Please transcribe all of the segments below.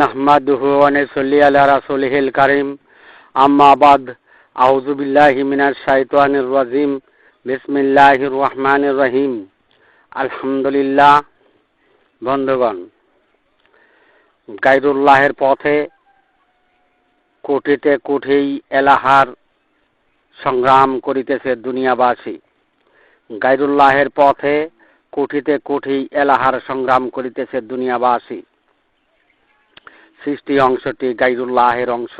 نحمده ونصلي على رسوله الكريم أما بعد أعوذ بالله من الشيطان الرجيم بسم الله الرحمن الرحيم الحمد لله বন্ধুগণ গাইরুল্লাহের পথে কোটিতে কোঠেই এলাহার সংগ্রাম করিতেছে দুনিয়াবাসী গাইরুল্লাহের পথে কোঠিতে কোঠি এলাহার সংগ্রাম করিতেছে দুনিয়াবাসী সৃষ্টি অংশটি গাইরুল্লাহের অংশ।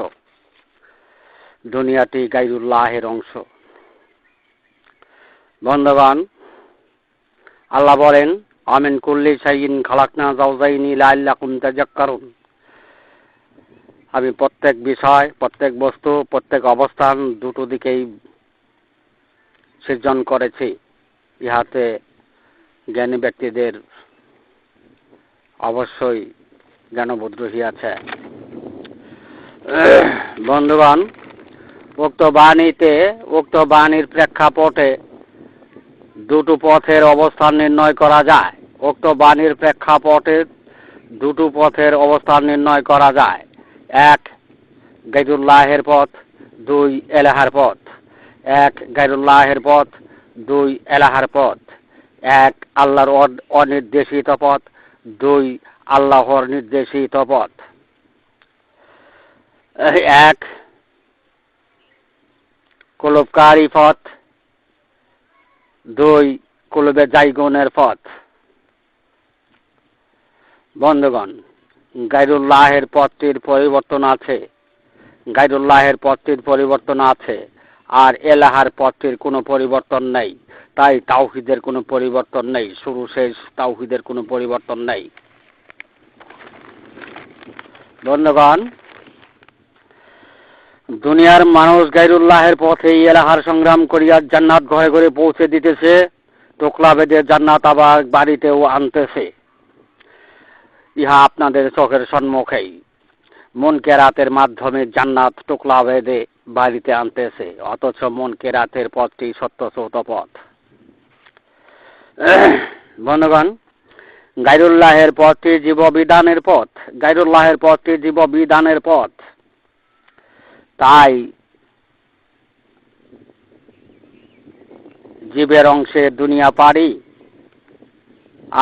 দুনিয়াটি গাইরুল্লাহের অংশ। বন্ধুগণ, আল্লাহ বলেন আমিন কুল্লি সাইন খালাকনা জাউজাইনি লাল্লাকুম তাজাক্কারুন আমি প্রত্যেক বিষয়, প্রত্যেক বস্তু, প্রত্যেক অবস্থান দুটো দিকেই সৃজন করেছি। ইহাতে জ্ঞানী ব্যক্তিদের অবশ্যই জ্ঞানবোধ রহিয়াছে বন্ধুগণ, উক্ত বাণীতে, উক্ত বাণীর প্রেক্ষাপটে দুটো পথের অবস্থান নির্ণয় করা যায়। উক্ত বাণীর প্রেক্ষাপটে দুটো পথের অবস্থান নির্ণয় করা যায়। এক গাইরুল্লাহের পথ, দুই, এলাহার পথ। এক গাইরুল্লাহের পথ, দুই, এলাহার পথ। এক, আল্লাহর অনির্দেশিত পথ, দুই আল্লাহর নির্দেশিত পথ। এক কুলবকারী পথ, দুই কুলবে জাইগুনের পথ। বন্ধুগণ, গাইরুল্লাহের পথটির পরিবর্তন আছে, গাইরুল্লাহের পথটির পরিবর্তন আছে, আর এলাহার পথটির কোনো পরিবর্তন নেই, তাই তাওহিদের কোনো পরিবর্তন নেই, শুরু শেষ তাওহিদের কোনো পরিবর্তন নেই। বন্ধুগণ, দুনিয়ার মানুষ গাইরুল্লাহের পথে এলাহার সংগ্রাম করিয়া জান্নাত ঘরে ঘরে পৌঁছে দিতেছে টোকলা বেঁধে জান্নাত আবার বাড়িতেও আনতেছে। ইহা আপনাদের চোখের সম্মুখেই। মন কেরাতের মাধ্যমে জান্নাত টোকলা বেঁধে বাড়িতে আনতেছে, অথচ মন কেরাতের পথটি সত্য সৌত পথ। বন্ধুগণ গাইরুল্লাহের পথটি জীব বিধানের পথ, গাইরুল্লাহের পথটি জীব বিধানের পথ। তাই জীবের অংশে দুনিয়া পারি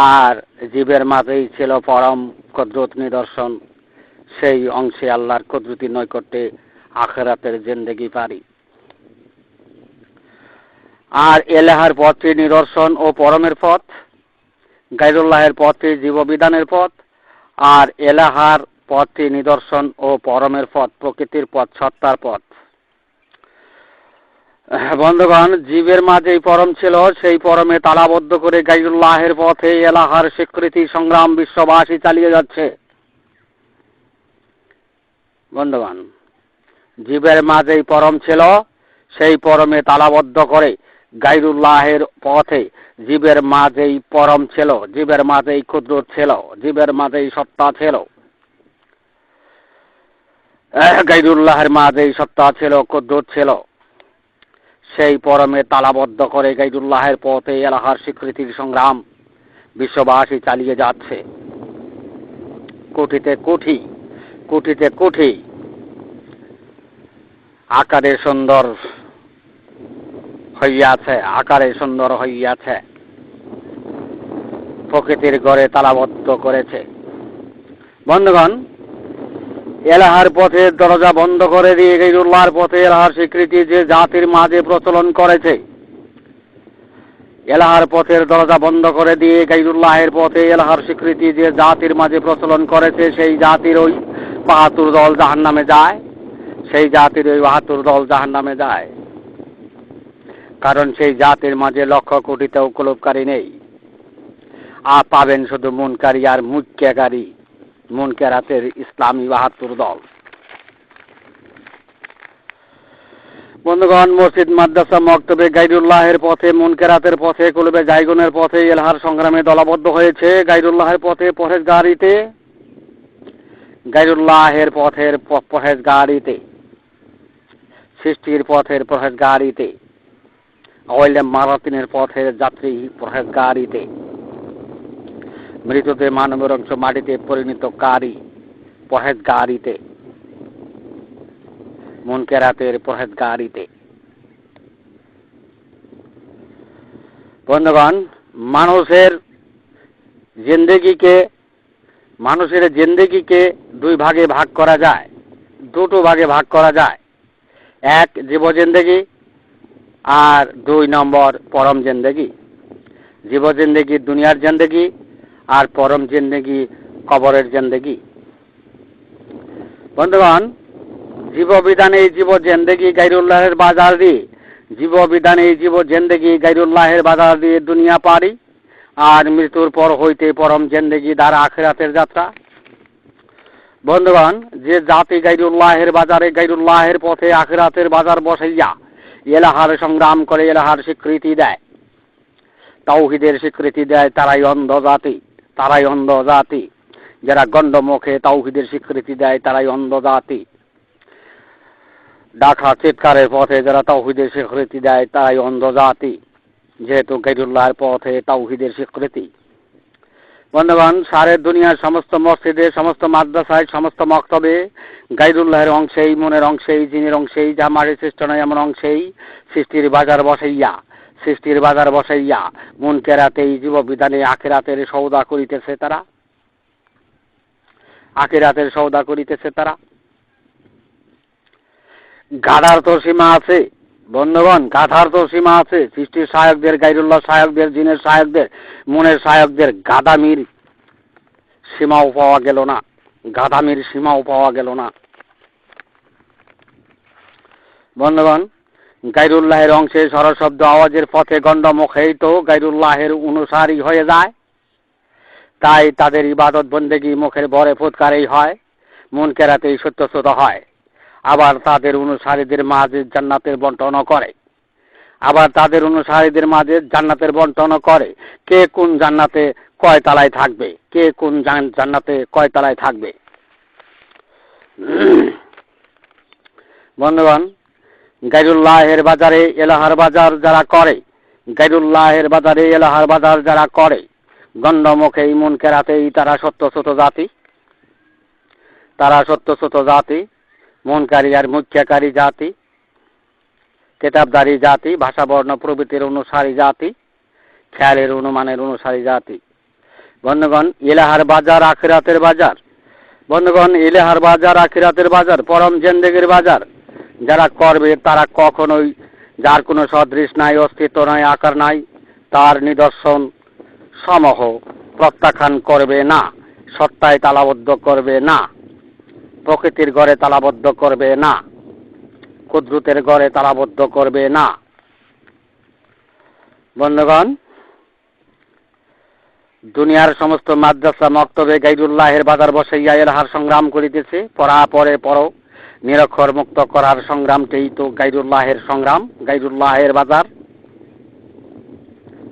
আর জীবের মাঝেই ছিল পরম কদরত নিদর্শন। সেই অংশে আল্লাহর কদরতি নৈকট্যে আখেরাতের জেন্দেগি পারি আর এলাহার পথটি নিদর্শন ও পরমের পথ। গাইরুল্লাহের পথটি জীববিধানের পথ, আর এলাহার পথটি নিদর্শন ও পরমের পথ, প্রকৃতির পথ, সত্তার পথ। বন্ধুগণ, জীবের মাঝেই পরম ছিল, সেই পরমে তালাবদ্ধ করে গাইরুল্লাহের পথে এলাহার স্বীকৃতি সংগ্রাম বিশ্ববাসী চালিয়ে যাচ্ছে। বন্ধুগণ, জীবের মাঝেই পরম ছিল, সেই পরমে তালাবদ্ধ করে গাইরুল্লাহের পথে জীবের মাঝেই পরম ছিল, জীবের মাঝেই ক্ষুদ্র ছিল, জীবের মাঝেই সত্তা ছিল। গাইরুল্লাহের মাঝেই সত্তা ছিল, ক্ষুদ্র ছিল। সেই পরমে তালাবদ্ধ করে গাইরুল্লাহের পথে এলাহার স্বীকৃতির সংগ্রাম বিশ্ববাসী চালিয়ে যাচ্ছে। কোটিতে কোঠি কোটিতে কোঠি আকারে সুন্দর হইয়াছে, আকারে সুন্দর হইয়াছে। প্রকৃতির গড়ে তালাবদ্ধ করেছে। বন্ধুগণ, এলাহার পথে দরজা বন্ধ করে দিয়ে গেরুল্লাহর পথে এলাহার স্বীকৃতি যে জাতির মাঝে প্রচলন করেছে, এলাহার পথের দরজা বন্ধ করে দিয়ে গাইরুল্লাহের পথে এলাহার স্বীকৃতি যে জাতির মাঝে প্রচলন করেছে, সেই জাতির ওই বাহাতুর দল জাহান নামে যায়, সেই জাতির ওই বাহাতুর দল জাহান নামে যায়। কারণ সেই জাতির মাঝে লক্ষ কোটিতে উপলব্ধকারী নেই। আর পাবেন শুধু মনকারী আর মুখ্যাকারী মন কেরাতের ইসলামী বাহাত্তর দল। বন্ধুগণ, মসজিদ, মাদ্রাসা, মক্তবে গাইরুল্লাহের পথে মন কেরাতের পথে, কলবে জাইগুনের পথে এলহার সংগ্রামে দলবদ্ধ হয়েছে গাইরুল্লাহের পথে পরেশ গাড়িতে গাইরুল্লাহের পথের পহেজ গাড়িতে সৃষ্টির পথের পহেজ গাড়িতে অয়েলে মারাতিনের পথের যাত্রী পহেজ গাড়িতে মৃতদের মানবের অংশ মাটিতে পরিণত কারি, পহেজগারিতে। মুনকেরাতের পহেজগারিতে। বন্ধুগণ, মানুষের জিন্দেগিকে মানুষের জিন্দেগিকে দুই ভাগে ভাগ করা যায়, দুটো ভাগে ভাগ করা যায়। এক জীব জিন্দেগি আর দুই নম্বর পরম জিন্দগি। জীব জিন্দেগি দুনিয়ার জিন্দেগি আর পরম জিন্দেগি, কবরের জিন্দেগি। বন্ধুগণ জীব বিধানে জীব জিন্দেগি গাইরুল্লাহের বাজার দিয়ে জীব বিধানে জীব জিন্দেগি গাইরুল্লাহের বাজার দিয়ে দুনিয়া পারি আর মৃত্যুর পর হইতে পরম জিন্দেগি দ্বারা আখেরাতের যাত্রা। বন্ধুগণ, যে জাতি গাইরুল্লাহের বাজারে গাইরুল্লাহের পথে আখেরাতের বাজার বসাইয়া, এলাহার সংগ্রাম করে এলাহার স্বীকৃতি দেয়। তাওহিদের স্বীকৃতি দেয় তারাই অন্ধ জাতি তারাই অন্ধ জাতি। যারা গণ্ডমুখে তাওহিদের স্বীকৃতি দেয়, তারাই অন্ধ জাতি। ডাকা চিৎকারের পথে যারা তাওহিদের স্বীকৃতি দেয়, তারাই অন্ধ জাতি। যেহেতু গাইরুল্লাহর পথে তাওহিদের স্বীকৃতি। বন্ধুগণ, সারে দুনিয়ার সমস্ত মসজিদে, সমস্ত মাদ্রাসায়, সমস্ত মক্তবে, গাইরুল্লাহের অংশেই, মনের অংশেই, জিনের অংশেই যা মারে সৃষ্ট নয়, এমন অংশেই সৃষ্টির বাজার বসাইয়া সৃষ্টির বাজার বসাইয়া মন কেরাতেই জীব বিধানে আখেরাতের সৌদা করিতেছে তারা? আখেরাতের সৌদা করিতেছে তারা? গাধার তো সীমা আছে, বন্ধুগণ, গাধার তো সীমা আছে। সৃষ্টির সহায়কদের গাইরুল্লাহ সহায়কদের জিনের সহায়কদের মনের সহায়কদের গাদামির সীমাও পাওয়া গেল না। গাদামির সীমাও পাওয়া গেল না। বন্ধুগণ গাইরুল্লাহের অংশে স্বরশব্দ আওয়াজের পথে গণ্ডমুখেই তো গাইরুল্লাহের অনুসারী হয়ে যায়। তাই তাদের ইবাদত বন্দেগী মুখের বরে ফুৎকারেই হয় মন কেরাতেই সত্যশ্রুত হয়। আবার তাদের অনুসারীদের মাঝে জান্নাতের বন্টনও করে। আবার তাদের অনুসারীদের মাঝে জান্নাতের বন্টনও করে। কে কোন জান্নাতে কয় তালায় থাকবে? কে কোন জান- জান্নাতে কয় তালায় থাকবে? বন্ধুগণ গাইরুল্লাহের বাজারে এলাহার বাজার যারা করে, গাইরুল্লাহের বাজারে এলাহার বাজার যারা করে, গণ্ডমুখে ইমন কেরাতেই তারা সত্য ছোট জাতি। তারা সত্যশ্রুত জাতি, মনকারী আর মুখ্যকারী জাতি, কেতাবদারি জাতি ভাষা বর্ণ প্রভৃতির অনুসারী জাতি, খেয়ালের অনুমানের অনুসারী জাতি। বন্ধুগণ, এলাহার বাজার আখিরাতের বাজার। বন্ধুগণ, এলাহার বাজার আখিরাতের বাজার, পরম জেন্দেগের বাজার। যারা করবে, তারা কখনোই যার কোনো সদৃশ নাই, অস্তিত্ব নাই, আকার নাই, তার নিদর্শন সমূহ প্রত্যাখ্যান করবে না, সত্তায় তালাবদ্ধ করবে না, প্রকৃতির ঘরে তালাবদ্ধ করবে না, কুদ্রুতের ঘরে তালাবদ্ধ করবে না। বন্ধুগণ, দুনিয়ার সমস্ত মাদ্রাসা মক্তবে গাইরুল্লাহের বাজার বসাইয়া এলাহার সংগ্রাম করিতেছে পরা পরে পর নিরক্ষর মুক্ত করার সংগ্রামটাই তো গাইরুল্লাহের সংগ্রাম, গাইরুল্লাহের বাজার।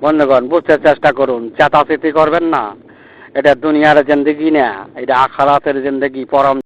বন্ধুগণ, বুঝতে চেষ্টা করুন চেতাচেতি করবেন না। এটা দুনিয়ার জিন্দগি না, এটা আখারাতের জিন্দগি, পরম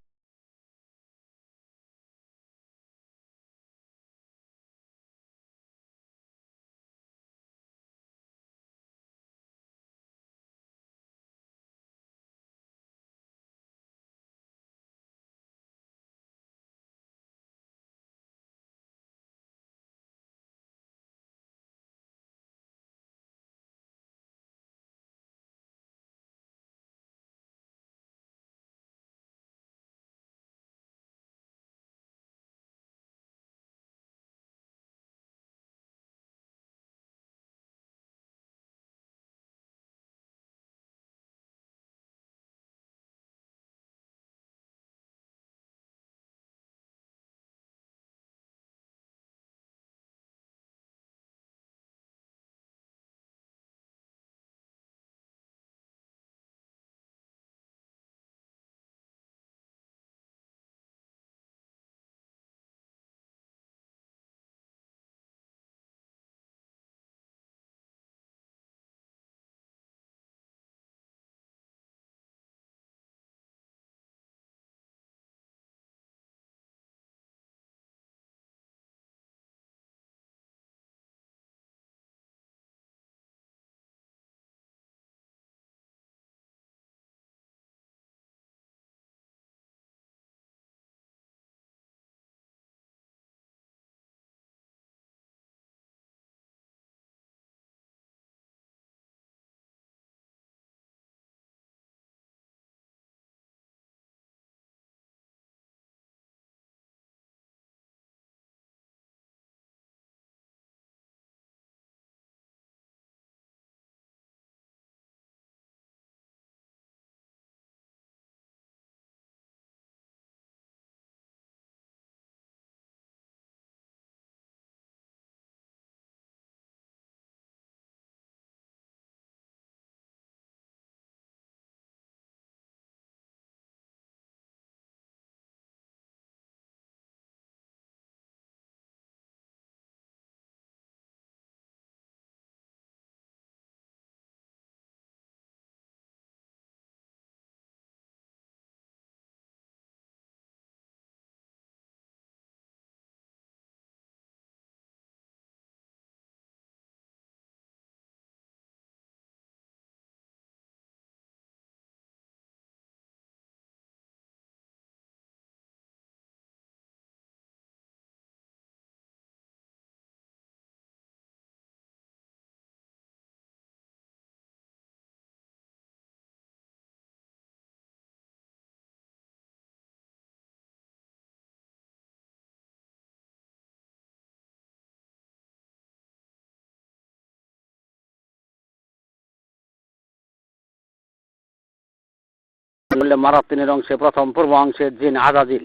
আউল্লে মারাতিনের অংশে, প্রথম পূর্ব অংশে জিন আজাজিল।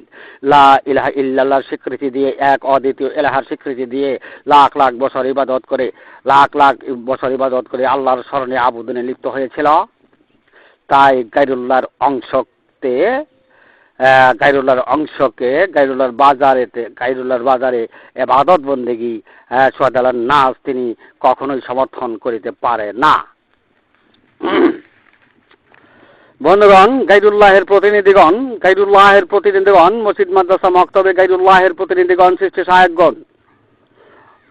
লা ইলাহা ইল্লাল্লাহর স্বীকৃতি দিয়ে, এক অদ্বিতীয় এলাহার স্বীকৃতি দিয়ে লাখ লাখ বছর ইবাদত করে, লাখ লাখ বছর ইবাদত করে আল্লাহর স্মরণে আবুদনে লিপ্ত হয়েছিল। তাই গাইরুল্লাহর অংশতে গাইরুল্লাহর অংশকে গাইরুল্লাহর বাজারেতে গাইরুল্লাহর বাজারে এবাদত বন্দেগি সোয়াদালার নাচ তিনি কখনোই সমর্থন করিতে পারে না। বন্ধুগণ গাইদুল্লাহের প্রতিনিধিগণ গাইদুল্লাহের প্রতিনিধিগণ, মসজিদ, মাদ্রাসা, মক্তবে গাইদুল্লাহের প্রতিনিধিগণ, সৃষ্টি সহায়কগণ,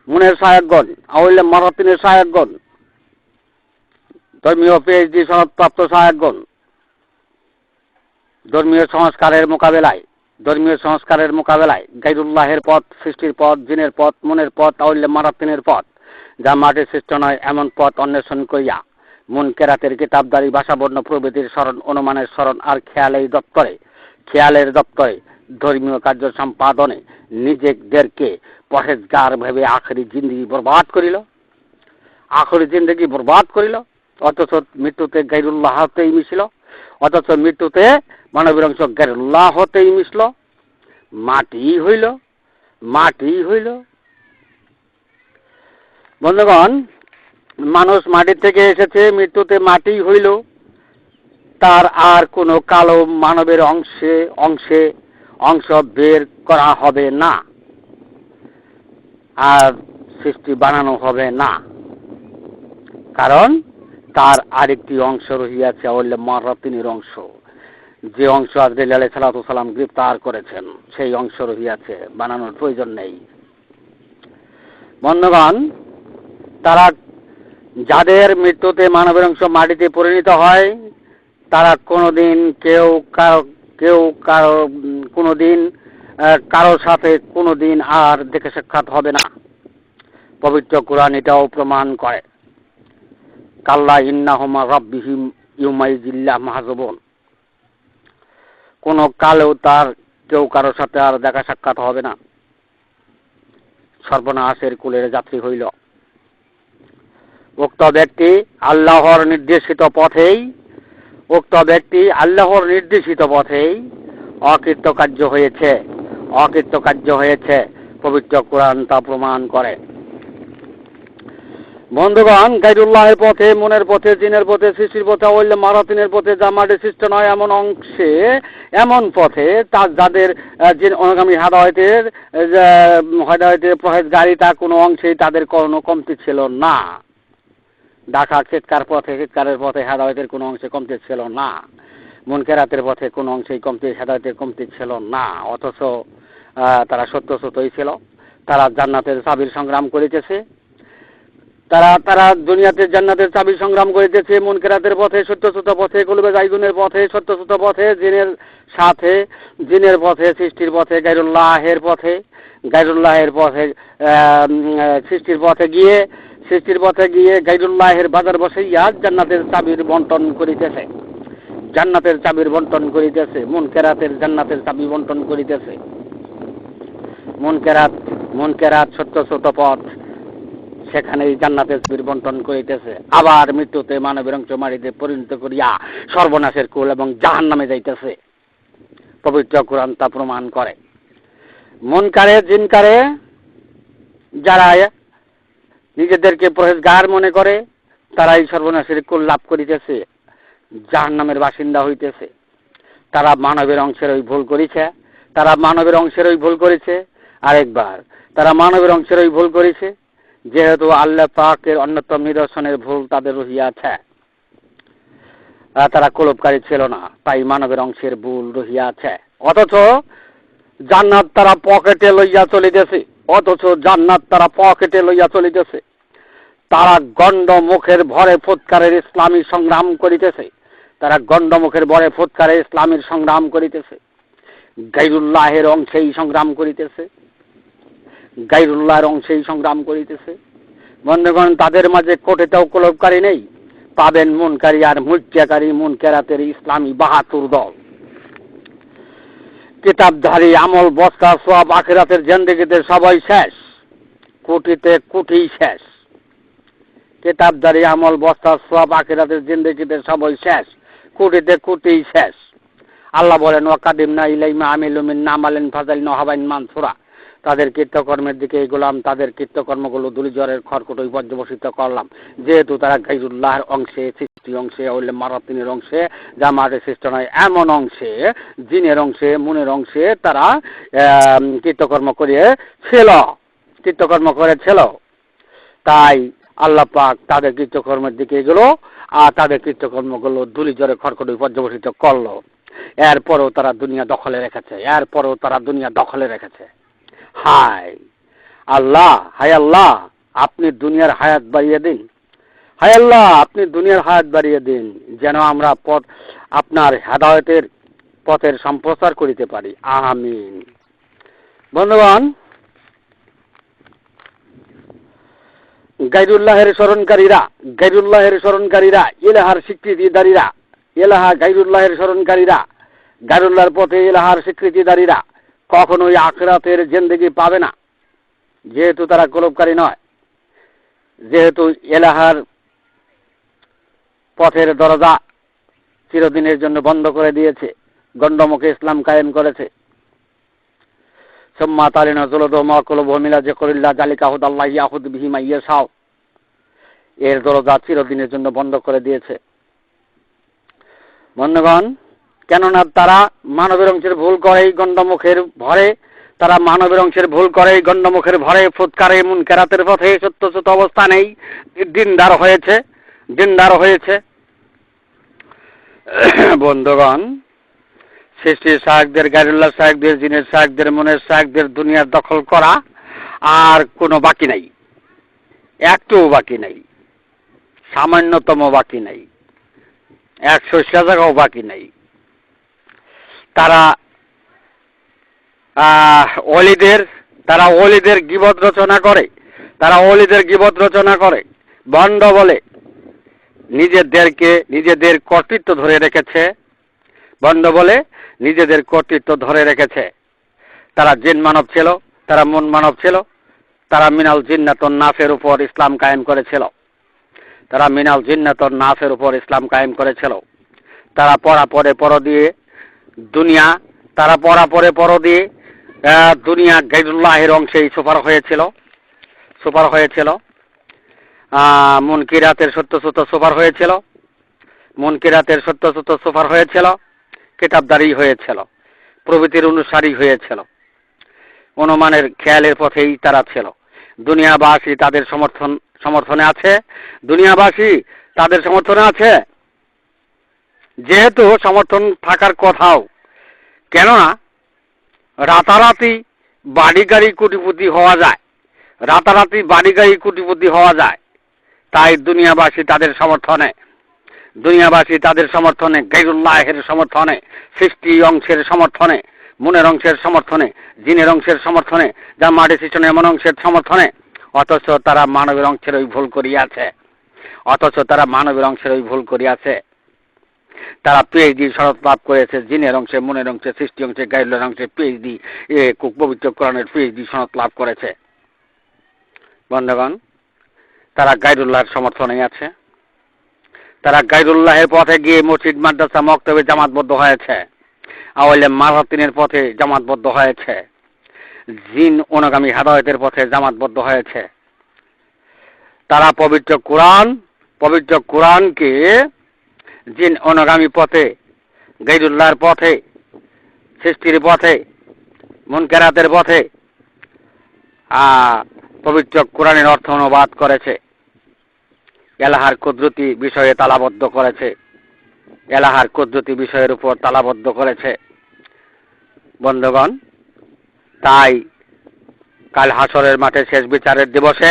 মুনের সহায়কগণ আউল্লে মারাতিনের সহায়কগণ, ধর্মীয় পিএইচডি সনদপ্রাপ্ত সহায়কগণ, ধর্মীয় সংস্কারের মোকাবেলায়, ধর্মীয় সংস্কারের মোকাবেলায় গাইদুল্লাহের পথ, সৃষ্টির পথ, জিনের পথ, মনের পথ আউল্লে মারাতিনের পথ, যা মাটির সৃষ্ট নয়, এমন পথ অন্বেষণ করিয়া মন কেরাতের কিতাবদারি ভাষাবর্ণ প্রভৃতির স্মরণ অনুমানের স্মরণ আর খেয়ালের দপ্তরে খেয়ালের দপ্তরে, ধর্মীয় কার্য সম্পাদনে নিজেদেরকে পরেজগার ভেবে আখরি জিন্দগি বরবাদ করিল। আখরি জিন্দগি বরবাদ করিল। অথচ মৃত্যুতে গাইরুল্লাহ হতেই মিশিল। অথচ মৃত্যুতে মানবের অংশ গাইরুল্লাহ হতেই মিশল। মাটি হইল মাটি হইল। বন্ধুগণ মানুষ মাটির থেকে এসেছে, মৃত্যুতে মাটি হইল। তার আর কোনো কালো মানবের অংশে অংশে অংশ বের করা হবে না। আর সৃষ্টি বানানো হবে না। কারণ তার আরেকটি অংশ রহিয়াছে অল্লে মারাতিনের অংশ। যে অংশ আজরাইল আলাই সালাম গ্রেপ্তার করেছেন, সেই অংশ রহিয়াছে, বানানোর প্রয়োজন নেই। বন্ধুগণ, তারা যাদের মৃত্যুতে মানবের অংশ মাটিতে পরিণত হয় তারা কোনোদিন কেউ কারও কেউ কারও উম, কোনোদিন আহ, কারোর সাথে কোনোদিন আর দেখে সাক্ষাৎ হবে না। পবিত্র কোরআন এটাও প্রমাণ করে। কাল্লা ইন্নাহমা রব্বিহিম ইউমাইজিল্লাহ মাহাজবন। কোনো কালেও তার কেউ কারোর সাথে আর দেখা সাক্ষাৎ হবে না। সর্বনাশের কুলের যাত্রী হইল। উক্ত ব্যক্তি আল্লাহর নির্দেশিত পথেই, উক্ত ব্যক্তি আল্লাহর নির্দেশিত পথেই অকৃতকার্য হয়েছে অকৃতকার্য হয়েছে, পবিত্র কোরআন তা প্রমাণ করে। বন্ধুগণ, গাইরুল্লাহের পথে, মনের পথে, জিনের পথে, সৃষ্টির পথে অল্য মারাতিনের পথে, যা মাটি সৃষ্ট নয়, এমন অংশে, এমন পথে তার যাদের জিন অনুগামী হাদায়তের হাদায়তের গাড়ি তা কোনো অংশেই তাদের কোনো কমতি ছিল না। ঢাকা চিৎকার পথে চিৎকারের পথে হেদায়তের কোনো অংশে কমতি ছিল না। মুনকেরাতের পথে কোনো অংশেই কমতি, হেদায়তের কমতি ছিল না। অথচ তারা সত্য সত্যসতই ছিল। তারা জান্নাতের চাবির সংগ্রাম করিতেছে। তারা তারা দুনিয়াতে জান্নাতের চাবি সংগ্রাম করিতেছে। মুনকেরাতের পথে সত্যসত পথে, কলবে জাইগুনের পথে সত্যসত পথে, জিনের সাথে, জিনের পথে, সৃষ্টির পথে গাইরুল্লাহের পথে গাইরুল্লাহের পথে সৃষ্টির পথে গিয়ে সৃষ্টির পথে গিয়ে গাইরুল্লাহের বাজার বসাইয়া জান্নাতের চাবির বন্টন করিতেছে। জান্নাতের চাবির বন্টন করিতেছে মন কেরাতের জান্নাতের চাবি বন্টন করিতেছে। মন কেরাত মন কেরাত ছোট্ট ছোট পথ, সেখানেই জান্নাতের চাবির বন্টন করিতেছে। আবার মৃত্যুতে মানবের অংশ মারিতে পরিণত করিয়া সর্বনাশের কুল এবং জাহান নামে যাইতেছে। পবিত্র কোরআন তা প্রমাণ করে। মনকারে, জিনকারে যারা নিজেদেরকে পরেজগার মনে করে, তারাই সর্বনাশের কুল লাভ করিতেছে জাহান নামের বাসিন্দা হইতেছে। তারা মানবের অংশের ওই ভুল করেছে, তারা মানবের অংশের ওই ভুল করেছে। আরেকবার, তারা মানবের অংশের ওই ভুল করেছে, যেহেতু আল্লাহ পাকের অন্যতম নিদর্শনের ভুল তাদের রহিয়াছে। তারা কলবকারী ছিল না, তাই মানবের অংশের ভুল রহিয়াছে। অথচ জান্নাত তারা পকেটে লইয়া চলিতেছে। অথচ জান্নাত তারা পকেটে লইয়া চলিতেছে। তারা গণ্ড মুখের ভরে ফুৎকারের ইসলামী সংগ্রাম করিতেছে। তারা গণ্ড মুখের ভরে ফুৎকারের ইসলামীর সংগ্রাম করিতেছে। গাইরুল্লাহের অংশেই সংগ্রাম করিতেছে। গাইরুল্লাহর অংশেই সংগ্রাম করিতেছে। বন্ধুগণ, তাদের মাঝে কোটেতেও কলবকারী নেই। পাবেন মনকারী আর মুর্চাকারী মন কেরাতের ইসলামী বাহাতুর দল। কিতাবধারী, আমল, বস্তা, সব আখেরাতের জেন্দিগিতে সবাই শেষ। কোটিতে কোটি শেষ। কিতাবধারী, আমল, বস্তা, সব আখেরাতের জিন্দগিতে সবাই শেষ। কোটিতে কোটি শেষ। আল্লাহ বলেন ওয়াকাদিম না ইলাইমা আমিলুমিন নামালেন ফাজাইল নহাবাইন মানসুরা। তাদের কৃত্যকর্মের দিকে এগুলাম তাদের কৃত্যকর্মগুলো দুলিজরের খড়কুটোই পর্যবসিত করলাম। যেহেতু তারা গাইজুল্লাহর অংশে সৃষ্টি অংশে ওইলে মারাতিনের অংশে যা মাঠে সৃষ্ট নয় এমন অংশে জিনের অংশে মুনের অংশে তারা আহ, কৃত্যকর্ম ছিল। কৃত্যকর্ম করেছিল তাই আল্লাহ পাক তাদের কৃত্যকর্মের দিকে এগুলো আর তাদের কৃত্যকর্মগুলো ধুলি জ্বরে খড়খড়ি পর্যবসিত করল। এরপরেও তারা দুনিয়া দখলে রেখেছে এরপরেও তারা দুনিয়া দখলে রেখেছে। হায়। আল্লাহ হায় আল্লাহ, আপনি দুনিয়ার হায়াত বাড়িয়ে দিন। হায় আল্লাহ, আপনি দুনিয়ার হায়াত বাড়িয়ে দিন, যেন আমরা পথ, আপনার হেদায়তের পথের সম্প্রচার করিতে পারি। আমিন। বন্ধুগণ, গাইরুল্লাহের স্মরণকারীরা গাইরুল্লাহের স্মরণকারীরা, ইলাহার স্বীকৃতিদারীরা এলাহা গাইরুল্লাহের স্মরণকারীরা, গাইরুল্লাহর পথে এলাহার স্বীকৃতিদারীরা কখনোই আখরাতের জেন্দেগি পাবে না। যেহেতু তারা কলবকারী নয়, যেহেতু এলাহার পথের দরজা চিরদিনের জন্য বন্ধ করে দিয়েছে, গণ্ডমুখে ইসলাম কায়েম করেছে। সোম্মা তালিনা জলদ মকলব মিলা যে করিল্লা জালিকা হুদ আল্লাহ ইয়াহুদ বিহিমা ইয়েসাও এর দরজা চিরদিনের জন্য বন্ধ করে দিয়েছে। বন্ধুগণ কেননা তারা মানবের অংশের ভুল করে গণ্ডমুখের ভরে, তারা মানবের অংশের ভুল করে গণ্ডমুখের ভরে, ফুৎকারে মুন কেরাতের পথে সত্য সত্য অবস্থা নেই দিনদার হয়েছে দিনদার হয়েছে। বন্ধুগণ, সৃষ্টির সাহেবদের, গাইরুল্লাহ সাহেবদের, জিনের সাহেবদের, মনের সাহেবদের দুনিয়ার দখল করা আর কোনো বাকি নাই। একটুও বাকি নাই। সামান্যতম বাকি নাই। একশো জায়গাও বাকি নাই। তারা অলিদের তারা অলিদের গিবত রচনা করে। তারা অলিদের গিবত রচনা করে। বন্ড বলে নিজেদেরকে, নিজেদের কর্তৃত্ব ধরে রেখেছে। বন্ড বলে নিজেদের কর্তৃত্ব ধরে রেখেছে। তারা জিন মানব ছিল, তারা মন মানব ছিল। তারা মিনাল জিন্নাতন নাফের উপর ইসলাম কায়েম করেছিল। তারা মিনাল জিন্নাতন নাফের উপর ইসলাম কায়েম করেছিল। তারা পড়া পরে পর দিয়ে দুনিয়া, তারা পড়া পরে পর দিয়ে দুনিয়া গাইদুল্লাহের অংশেই সুপার হয়েছিল সুপার হয়েছিল। মুনকিরাতের সত্য সত্য সুপার হয়েছিল, মুনকিরাতের সত্য সত্য সুপার হয়েছিল, কিতাবদারি হয়েছিল, প্রভৃতির অনুসারী হয়েছিল। অনুমানের খেয়ালের পথেই তারা ছিল। দুনিয়াবাসী তাদের সমর্থন, সমর্থনে আছে? দুনিয়াবাসী তাদের সমর্থনে আছে? যেহেতু সমর্থন থাকার কথাও, কেননা রাতারাতি বাড়ি গাড়ি কুটিপতি হওয়া যায়, রাতারাতি বাড়ি গাড়ি কুটিপতি হওয়া যায়, তাই দুনিয়াবাসী তাদের সমর্থনে, দুনিয়াবাসী তাদের সমর্থনে, গাইরুল্লাহের সমর্থনে, সৃষ্টি অংশের সমর্থনে, মনের অংশের সমর্থনে, জিনের অংশের সমর্থনে যা মাটি সৃষ্টি এমন অংশের সমর্থনে, অথচ তারা মানবের অংশের ওই ভুল করিয়াছে, অথচ তারা মানবের অংশের ওই ভুল করিয়াছে। তারা পিএইচডি শরৎ লাভ করেছে, জিনের অংশে, মনের অংশে, সৃষ্টি অংশে গাইডলাইন অংশে পিএইচডি পবিত্র কোরআনের পিএইচডি সনদ লাভ করেছে। বন্ধুগণ, তারা গাইডুল্লাহর সমর্থনেই আছে। তারা গাইডুল্লাহের পথে গিয়ে মসজিদ, মাদ্রাসা, মক্তবে জামাতবদ্ধ হয়েছে। আওয়ালে মারাতিনের পথে জামাতবদ্ধ হয়েছে। জিন অনুগামী হাদায়তের পথে জামাতবদ্ধ হয়েছে। তারা পবিত্র কোরআন, পবিত্র কোরআনকে জিন অনুগামী পথে গাইদুল্লাহর পথে, সৃষ্টির পথে, মুনকেরাতের পথে পবিত্র কোরআনের অর্থ অনুবাদ করেছে। এলাহার কুদরতি বিষয়ে তালাবদ্ধ করেছে। এলাহার কুদরতি বিষয়ের উপর তালাবদ্ধ করেছে। বন্ধুগণ, তাই কাল হাসরের মাঠে শেষ বিচারের দিবসে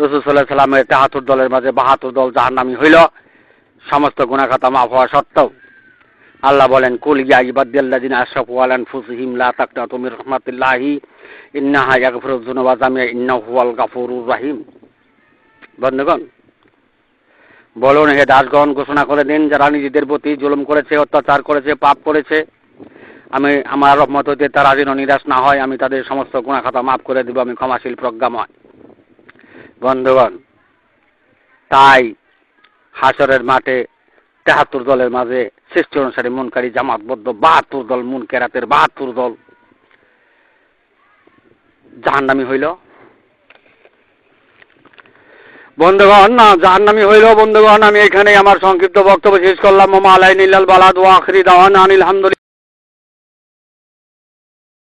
রসুল সাল্লাহ সাল্লামের তেহাতুর দলের মাঝে বাহাতুর দল জাহান্নামি হইল। সমস্ত গুণাখাতা মাফ হওয়া সত্ত্বেও আল্লাহ বলেন, কুল ইয়া ইবাদিয়াল্লাযিনা আশরাফু আলা আনফুসিহিম লা তাকনাতু মির রাহমাতিল্লাহি, ইন্নাহা ইয়াগফিরু যুনুবা জামিআ, ইন্নাহু হুয়াল গাফুরুর রহিম। বন্ধুগণ, বলুন, হে দাসগণ, ঘোষণা করে দিন, যারা নিজেদের প্রতি জুলুম করেছে, অত্যাচার করেছে, পাপ করেছে, আমি আমার রহমত হইতে তারা যেন নিরাশ না হয়, আমি তাদের সমস্ত গুণাখাতা মাফ করে দেব, আমি ক্ষমাশীল প্রজ্ঞাময়। বন্ধুগণ, তাই হাসরের মাঠে তেহাত্তর দলের মাঝে সৃষ্টি অনুসারে মনকারী জামাতবদ্ধ বাহাত্তর দল মুন কেরাতের বাহাত্তর দল। জাহান্নামি হইল। বন্ধুগণ, না, জাহান্নামি হইল বন্ধুগণ, আমি এখানে আমার সংক্ষিপ্ত বক্তব্য শেষ করলাম। মোমা আলাই নীলাল বালাদ ওয়া আখরি দাওয়ান আনিল হামদুলিল্লাহ।